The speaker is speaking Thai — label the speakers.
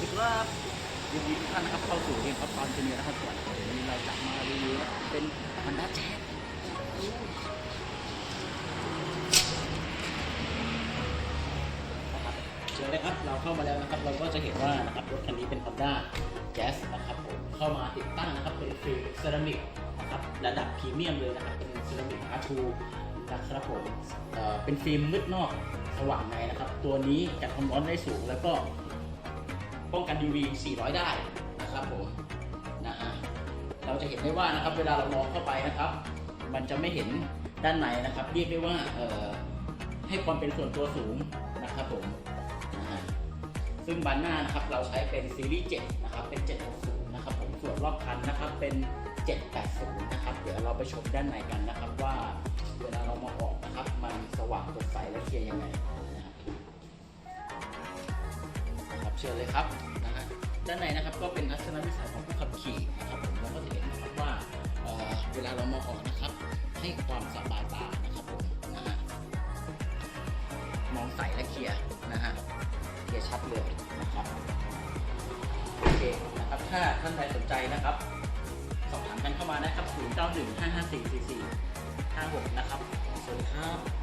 Speaker 1: ดีครับยินดีทุกท่านนะครับเข้าสู่เรียนครับตอนเจเนียนะครับวันนี้เราจะมารีวิวเป็นฮันด้าแจ๊นะครับเชิญเลยครับเราเข้ามาแล้วนะครับ เราก็จะเห็นว่านะครับรถคันนี้เป็น Honda Jazz นะครับผมเข้ามาติดตั้งนะครับเป็นฟิล์มเซรามิกนะครับระดับพรีเมียมเลยนะครับเป็นเซรามิกอาร์ทูนะครับผมเอ่อเป็นฟิล์มมืดนอกสว่างในนะครับ ตัวนี้กันความร้อนได้สูงแล้วก็ ป้องกัน UV 400 ได้นะครับผมนะฮะเราจะเห็นได้ว่านะครับเวลาเรามองเข้าไปนะครับ มันจะไม่เห็นด้านในนะครับ เรียกได้ว่าเอ่อให้ความเป็นส่วนตัวสูงนะครับผมนะฮะซึ่งบานหน้านะครับเราใช้เป็นซีรีส์7นะครับเป็น 760 นะครับผมส่วนรอบคันนะครับเป็น 780 นะครับ เดี๋ยวเราไปชมด้านในกันนะครับว่า เชิญเลยครับนะฮะด้านในนะครับก็เป็นทัศนวิสัยของผู้ขับขี่นะครับผมเราก็จะเห็นนะครับว่าเอ่อเวลาเรามองออกนะครับ ให้ความสบายตานะครับผมนะฮะมองใสและเคลียร์นะฮะเคลียร์ชัดเลยนะครับโอเคนะครับถ้าท่านใดสนใจนะครับ สอบถามกันเข้ามานะครับ0 9 1 5 5 4 4 4 5 6 นะครับสวัสดีครับ